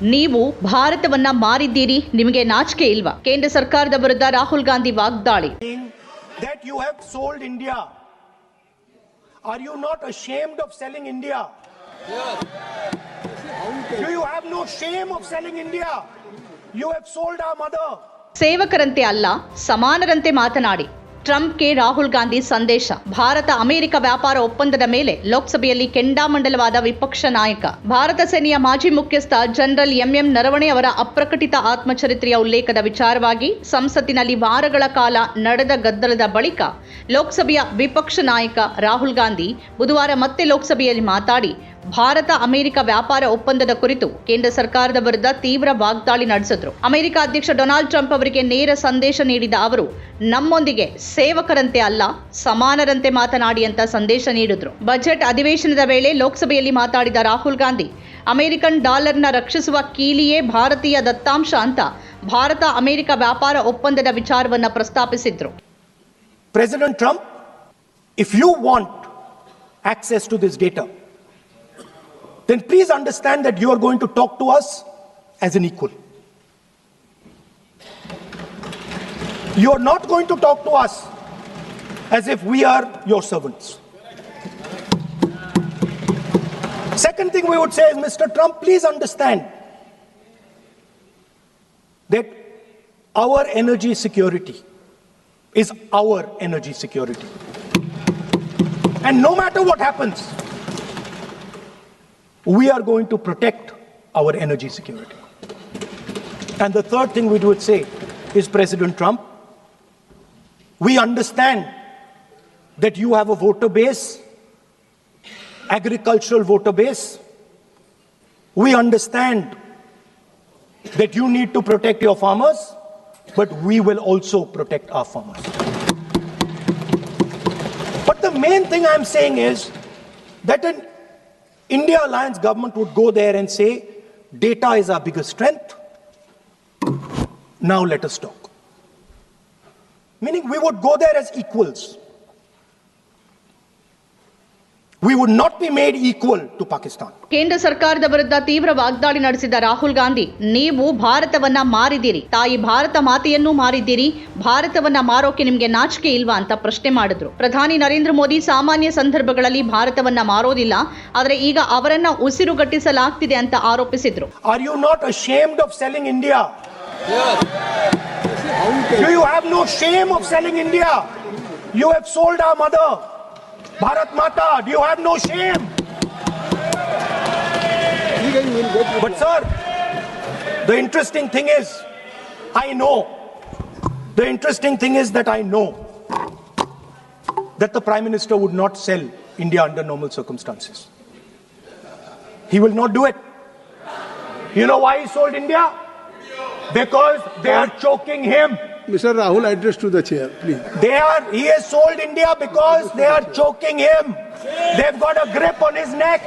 ನೀವು ಭಾರತವನ್ನ ಮಾರಿದ್ದೀರಿ ನಿಮಗೆ ನಾಚಿಕೆ ಇಲ್ವಾ ಕೇಂದ್ರ ಸರ್ಕಾರದ ವಿರುದ್ಧ ರಾಹುಲ್ ಗಾಂಧಿ ವಾಗ್ದಾಳಿ that you have sold India. Are you not ashamed of selling India? Do you have no shame of selling India? You have sold our mother. ಸೇವಕರಂತೆ ಅಲ್ಲ ಸಮಾನರಂತೆ ಮಾತನಾಡಿ ಟ್ರಂಪ್ಗೆ ರಾಹುಲ್ ಗಾಂಧಿ ಸಂದೇಶ. ಭಾರತ ಅಮೆರಿಕ ವ್ಯಾಪಾರ ಒಪ್ಪಂದದ ಮೇಲೆ ಲೋಕಸಭೆಯಲ್ಲಿ ಕೆಂಡಾಮಂಡಲವಾದ ವಿಪಕ್ಷ ನಾಯಕ. ಭಾರತ ಸೇನೆಯ ಮಾಜಿ ಮುಖ್ಯಸ್ಥ ಜನರಲ್ ಎಂಎಂ ನರವಣೆ ಅವರ ಅಪ್ರಕಟಿತ ಆತ್ಮಚರಿತ್ರೆಯ ಉಲ್ಲೇಖದ ವಿಚಾರವಾಗಿ ಸಂಸತ್ತಿನಲ್ಲಿ ವಾರಗಳ ಕಾಲ ನಡೆದ ಗದ್ದಲದ ಬಳಿಕ ಲೋಕಸಭೆಯ ವಿಪಕ್ಷ ನಾಯಕ ರಾಹುಲ್ ಗಾಂಧಿ ಬುಧವಾರ ಮತ್ತೆ ಲೋಕಸಭೆಯಲ್ಲಿ ಮಾತಾಡಿ ಭಾರತ ಅಮೆರಿಕ ವ್ಯಾಪಾರ ಒಪ್ಪಂದದ ಕುರಿತು ಕೇಂದ್ರ ಸರ್ಕಾರದ ವಿರುದ್ಧ ತೀವ್ರ ವಾಗ್ದಾಳಿ ನಡೆಸಿದ್ರು. ಅಮೆರಿಕ ಅಧ್ಯಕ್ಷ ಡೊನಾಲ್ಡ್ ಟ್ರಂಪ್ ಅವರಿಗೆ ನೇರ ಸಂದೇಶ ನೀಡಿದ ಅವರು ನಮ್ಮೊಂದಿಗೆ ಸೇವಕರಂತೆ ಅಲ್ಲ ಸಮಾನರಂತೆ ಮಾತನಾಡಿ ಅಂತ ಸಂದೇಶ ನೀಡಿದ್ರು. ಬಜೆಟ್ ಅಧಿವೇಶನದ ವೇಳೆ ಲೋಕಸಭೆಯಲ್ಲಿ ಮಾತಾಡಿದ ರಾಹುಲ್ ಗಾಂಧಿ ಅಮೆರಿಕನ್ ಡಾಲರ್ನ ರಕ್ಷಿಸುವ ಕೀಲಿಯೇ ಭಾರತೀಯ ದತ್ತಾಂಶ ಅಂತ ಭಾರತ ಅಮೆರಿಕ ವ್ಯಾಪಾರ ಒಪ್ಪಂದದ ವಿಚಾರವನ್ನ ಪ್ರಸ್ತಾಪಿಸಿದ್ರು. President Trump if you want access to this data, then please understand that you are going to talk to us as an equal. You are not going to talk to us as if we are your servants. Second thing we would say is, Mr. Trump, please understand that our energy security is our energy security. And no matter what happens, we are going to protect our energy security. And the third thing we would say is President Trump, we understand that you have a voter base, agricultural voter base. We understand that you need to protect your farmers, but we will also protect our farmers. But the main thing I'm saying is that an India Alliance government would go there and say, data is our biggest strength. Now let us talk. Meaning we would go there as equals. We would not be made equal to Pakistan. ಕೇಂದ್ರ ಸರ್ಕಾರದ ವಿರುದ್ಧ ತೀವ್ರ ವಾಗ್ದಾಳಿ ನಡೆಸಿದ ರಾಹುಲ್ ಗಾಂಧಿ ನೀವು ಭಾರತವನ್ನ ಮಾರಿದ್ದೀರಿ. ತಾಯಿ ಭಾರತ ಮಾತೆಯನ್ನು ಮಾರಿದ್ದೀರಿ. ಭಾರತವನ್ನ ಮಾರೋಕೆ ನಿಮಗೆ ನಾಚಿಕೆ ಇಲ್ವಾ ಅಂತ ಪ್ರಶ್ನೆ ಮಾಡಿದ್ರು. ಪ್ರಧಾನಿ ನರೇಂದ್ರ ಮೋದಿ ಸಾಮಾನ್ಯ ಸಂದರ್ಭಗಳಲ್ಲಿ ಭಾರತವನ್ನ ಮಾರೋದಿಲ್ಲ. ಆದರೆ ಈಗ ಅವರನ್ನ ಉಸಿರುಗಟ್ಟಿಸಲಾಗ್ತಿದೆ ಅಂತ ಆರೋಪಿಸಿದ್ರು. Are you not ashamed of selling India you have no shame of of India you have sold sold mother mother, Bharat Mata. Do you have no shame? But, sir, the interesting thing is, I know, the interesting thing is that I know that the Prime Minister would not sell India under normal circumstances. He will not do it. You know why he sold India? Because they are choking him. Mr. Rahul, address to the chair, please. They are, he has sold India because they are choking him. They've got a grip on his neck.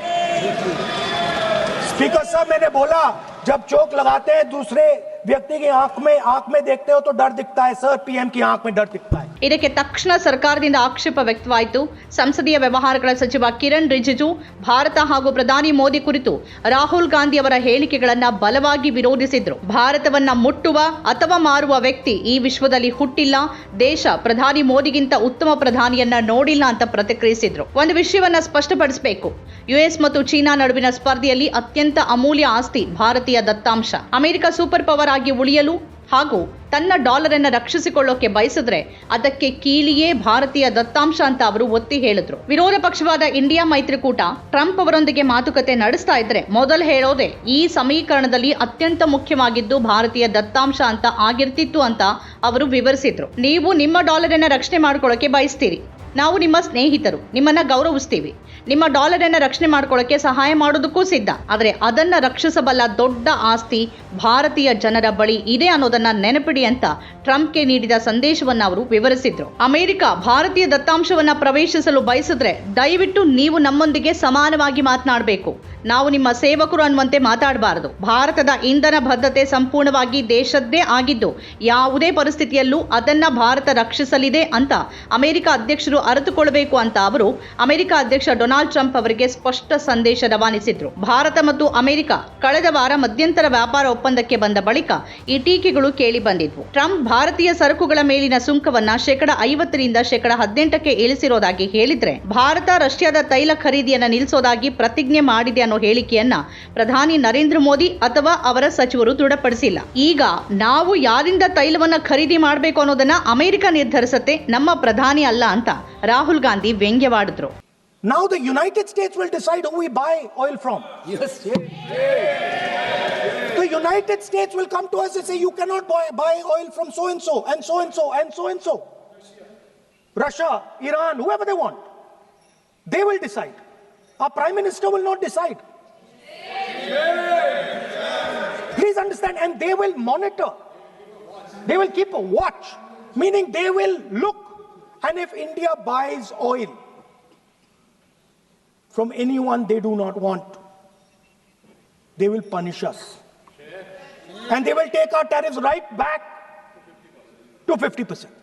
Speaker साहब मैंने बोला जब चोक लगाते हैं दूसरे व्यक्ति की आँख में आँख में देखते हो तो डर दिखता है सर पीएम की आँख में डर दिखता है ಇದಕ್ಕೆ ತಕ್ಷಣ ಸರ್ಕಾರದಿಂದ ಆಕ್ಷೇಪ ವ್ಯಕ್ತವಾಯಿತು. ಸಂಸದೀಯ ವ್ಯವಹಾರಗಳ ಸಚಿವ ಕಿರಣ್ ರಿಜಿಜು, ಭಾರತ ಹಾಗೂ ಪ್ರಧಾನಿ ಮೋದಿ ಕುರಿತು ರಾಹುಲ್ ಗಾಂಧಿ ಅವರ ಹೇಳಿಕೆಗಳನ್ನು ಬಲವಾಗಿ ವಿರೋಧಿಸಿದ್ರು. ಭಾರತವನ್ನ ಮುಟ್ಟುವ ಅಥವಾ ಮಾರುವ ವ್ಯಕ್ತಿ ಈ ವಿಶ್ವದಲ್ಲಿ ಹುಟ್ಟಿಲ್ಲ. ದೇಶ ಪ್ರಧಾನಿ ಮೋದಿಗಿಂತ ಉತ್ತಮ ಪ್ರಧಾನಿಯನ್ನ ನೋಡಿಲ್ಲ ಅಂತ ಪ್ರತಿಕ್ರಿಯಿಸಿದ್ರು. ಒಂದು ವಿಷಯವನ್ನ ಸ್ಪಷ್ಟಪಡಿಸಬೇಕು. ಯುಎಸ್ ಮತ್ತು ಚೀನಾ ನಡುವಿನ ಸ್ಪರ್ಧೆಯಲ್ಲಿ ಅತ್ಯಂತ ಅಮೂಲ್ಯ ಆಸ್ತಿ ಭಾರತೀಯ ದತ್ತಾಂಶ. ಅಮೆರಿಕ ಸೂಪರ್ ಪವರ್ ಆಗಿ ಉಳಿಯಲು ಹಾಗೂ ತನ್ನ ಡಾಲರ್ ಅನ್ನ ರಕ್ಷಿಸಿಕೊಳ್ಳೋಕೆ ಬಯಸಿದ್ರೆ ಅದಕ್ಕೆ ಕೀಲಿಯೇ ಭಾರತೀಯ ದತ್ತಾಂಶ ಅಂತ ಅವರು ಒತ್ತಿ ಹೇಳಿದ್ರು. ವಿರೋಧ ಪಕ್ಷವಾದ ಇಂಡಿಯಾ ಮೈತ್ರಿಕೂಟ ಟ್ರಂಪ್ ಅವರೊಂದಿಗೆ ಮಾತುಕತೆ ನಡೆಸ್ತಾ ಇದ್ರೆ ಮೊದಲು ಹೇಳೋದೆ ಈ ಸಮೀಕರಣದಲ್ಲಿ ಅತ್ಯಂತ ಮುಖ್ಯವಾಗಿದ್ದು ಭಾರತೀಯ ದತ್ತಾಂಶ ಅಂತ ಆಗಿರ್ತಿತ್ತು ಅಂತ ಅವರು ವಿವರಿಸಿದ್ರು. ನೀವು ನಿಮ್ಮ ಡಾಲರ್ ಅನ್ನ ರಕ್ಷಣೆ ಮಾಡ್ಕೊಳ್ಳೋಕೆ ಬಯಸ್ತೀರಿ. ನಾವು ನಿಮ್ಮ ಸ್ನೇಹಿತರು, ನಿಮ್ಮನ್ನ ಗೌರವಿಸ್ತೀವಿ. ನಿಮ್ಮ ಡಾಲರ್ ಅನ್ನ ರಕ್ಷಣೆ ಮಾಡ್ಕೊಳ್ಳೋಕ್ಕೆ ಸಹಾಯ ಮಾಡೋದಕ್ಕೂ ಸಿದ್ಧ. ಆದರೆ ಅದನ್ನ ರಕ್ಷಿಸಬಲ್ಲ ದೊಡ್ಡ ಆಸ್ತಿ ಭಾರತೀಯ ಜನರ ಬಳಿ ಇದೆ ಅನ್ನೋದನ್ನ ನೆನಪಿಡಿ ಅಂತ ಟ್ರಂಪ್ಗೆ ನೀಡಿದ ಸಂದೇಶವನ್ನ ಅವರು ವಿವರಿಸಿದ್ರು. ಅಮೆರಿಕ ಭಾರತೀಯ ದತ್ತಾಂಶವನ್ನ ಪ್ರವೇಶಿಸಲು ಬಯಸಿದ್ರೆ ದಯವಿಟ್ಟು ನೀವು ನಮ್ಮೊಂದಿಗೆ ಸಮಾನವಾಗಿ ಮಾತನಾಡಬೇಕು. ನಾವು ನಿಮ್ಮ ಸೇವಕರು ಅನ್ನುವಂತೆ ಮಾತಾಡಬಾರದು. ಭಾರತದ ಇಂಧನ ಬದ್ಧತೆ ಸಂಪೂರ್ಣವಾಗಿ ದೇಶದ್ದೇ ಆಗಿದ್ದು, ಯಾವುದೇ ಪರಿಸ್ಥಿತಿಯಲ್ಲೂ ಅದನ್ನ ಭಾರತ ರಕ್ಷಿಸಲಿದೆ ಅಂತ ಅಮೆರಿಕ ಅಧ್ಯಕ್ಷರು ಅರಿತುಕೊಳ್ಳಬೇಕು ಅಂತ ಅವರು ಅಮೆರಿಕ ಅಧ್ಯಕ್ಷ ಡೊನಾಲ್ಡ್ ಟ್ರಂಪ್ ಅವರಿಗೆ ಸ್ಪಷ್ಟ ಸಂದೇಶ ರವಾನಿಸಿದ್ರು. ಭಾರತ ಮತ್ತು ಅಮೆರಿಕ ಕಳೆದ ವಾರ ಮಧ್ಯಂತರ ವ್ಯಾಪಾರ ಒಪ್ಪಂದಕ್ಕೆ ಬಂದ ಬಳಿಕ ಈ ಟೀಕೆಗಳು ಕೇಳಿ ಬಂದಿದ್ವು. ಟ್ರಂಪ್ ಭಾರತೀಯ ಸರಕುಗಳ ಮೇಲಿನ ಸುಂಕವನ್ನ ಶೇಕಡ ಐವತ್ತರಿಂದ ಶೇಕಡ ಹದಿನೆಂಟಕ್ಕೆ ಇಳಿಸಿರೋದಾಗಿ ಹೇಳಿದ್ರೆ, ಭಾರತ ರಷ್ಯಾದ ತೈಲ ಖರೀದಿಯನ್ನ ನಿಲ್ಲಿಸೋದಾಗಿ ಪ್ರತಿಜ್ಞೆ ಮಾಡಿದೆ ಅನ್ನೋ ಹೇಳಿಕೆಯನ್ನ ಪ್ರಧಾನಿ ನರೇಂದ್ರ ಮೋದಿ ಅಥವಾ ಅವರ ಸಚಿವರು ದೃಢಪಡಿಸಿಲ್ಲ. ಈಗ ನಾವು ಯಾರಿಂದ ತೈಲವನ್ನ ಖರೀದಿ ಮಾಡಬೇಕು ಅನ್ನೋದನ್ನ ಅಮೆರಿಕ ನಿರ್ಧರಿಸುತ್ತೆ, ನಮ್ಮ ಪ್ರಧಾನಿ ಅಲ್ಲ ಅಂತ Rahul Gandhi ವ್ಯಂಗ್ಯವಾಡಿದ್ರು Now the United States will decide who we buy oil from. Yes. The United States will come to us and say, you cannot buy, buy oil from so and so, and so and so, and so and so. Russia, Iran, whoever they want. They will decide. Our Prime Minister will not decide. Please understand, and they will monitor. They will keep a watch, meaning they will look. and if India buys oil from anyone they do not want, they will punish us. And they will take our tariffs right back to 50%.